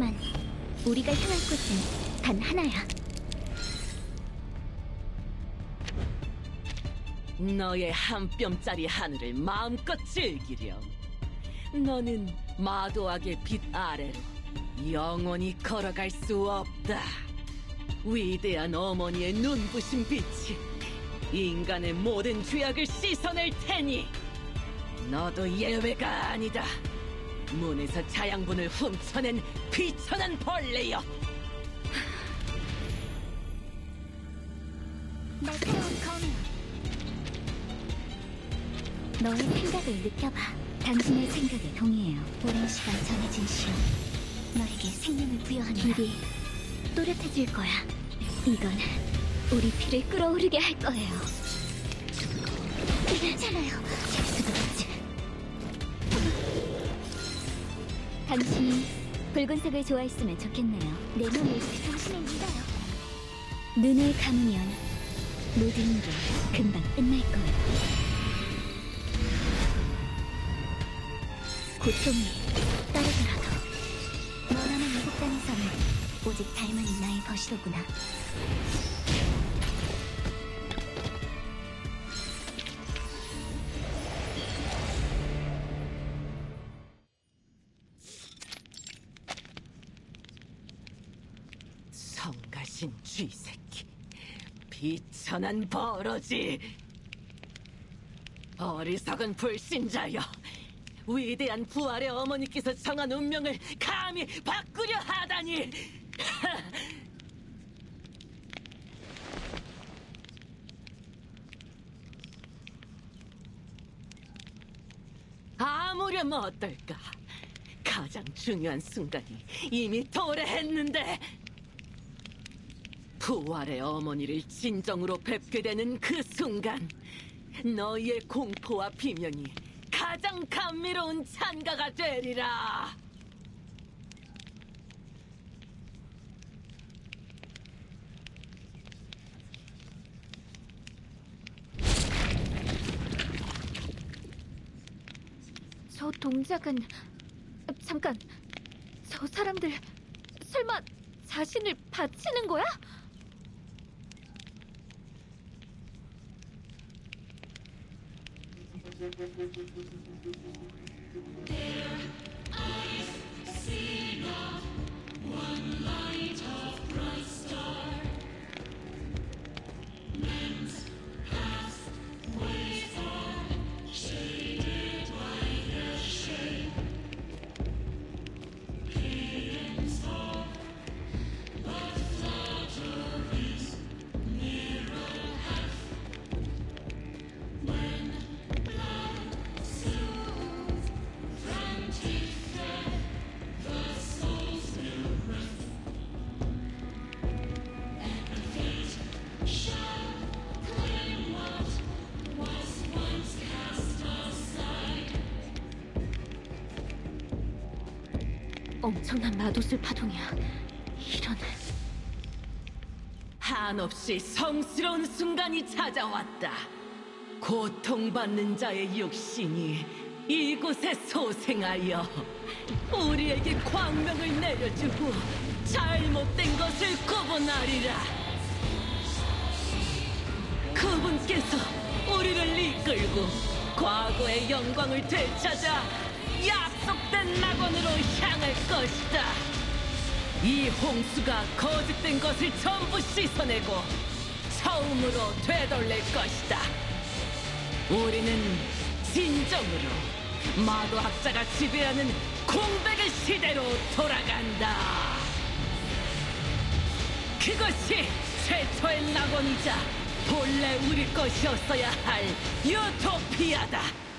하지만 우리가 향할 곳은 단 하나야. 너의 한 뼘짜리 하늘을 마음껏 즐기렴. 너는 마도학의 빛 아래로 영원히 걸어갈 수 없다. 위대한 어머니의 눈부신 빛이 인간의 모든 죄악을 씻어낼 테니 너도 예외가 아니다. 문에서 자양분을 훔쳐낸 비천한 벌레여. 너의 생각을 느껴봐. 당신의 생각에 동의해요. 오랜 시간 정해진 시험. 너에게 생명을 부여하는 길이 또렷해질 거야. 이건 우리 피를 끓어오르게 할 거예요. 괜찮아요. 될 수도 있지. 당신이 붉은색을 좋아했으면 좋겠네요. 내 눈을 당신을 믿어요. 눈을 감으면 모든 게 금방 끝날 거예요. 고통이 따르더라도 너라는 이국 땅에서는 오직 달만이 나의 벗이로구나. 가신 쥐새끼. 비천한 버러지. 어리석은 불신자여. 위대한 부활의 어머니께서 정한 운명을 감히 바꾸려 하다니. 아무렴 어떨까? 가장 중요한 순간이 이미 도래했는데 부활의 어머니를 진정으로 뵙게 되는 그 순간 너희의 공포와 비명이 가장 감미로운 찬가가 되리라. 저 동작은 잠깐 저 사람들 설마 자신을 바치는 거야? Dear 엄청난 마도술 파동이야. 이런 한없이 성스러운 순간이 찾아왔다. 고통받는 자의 육신이 이곳에 소생하여 우리에게 광명을 내려주고 잘못된 것을 구분하리라. 그분께서 우리를 이끌고 과거의 영광을 되찾아 약속된 낙원으로 향할 것이다. 이 홍수가 거짓된 것을 전부 씻어내고 처음으로 되돌릴 것이다. 우리는 진정으로 마도학자가 지배하는 공백의 시대로 돌아간다. 그것이 최초의 낙원이자 본래 우리 것이었어야 할 유토피아다.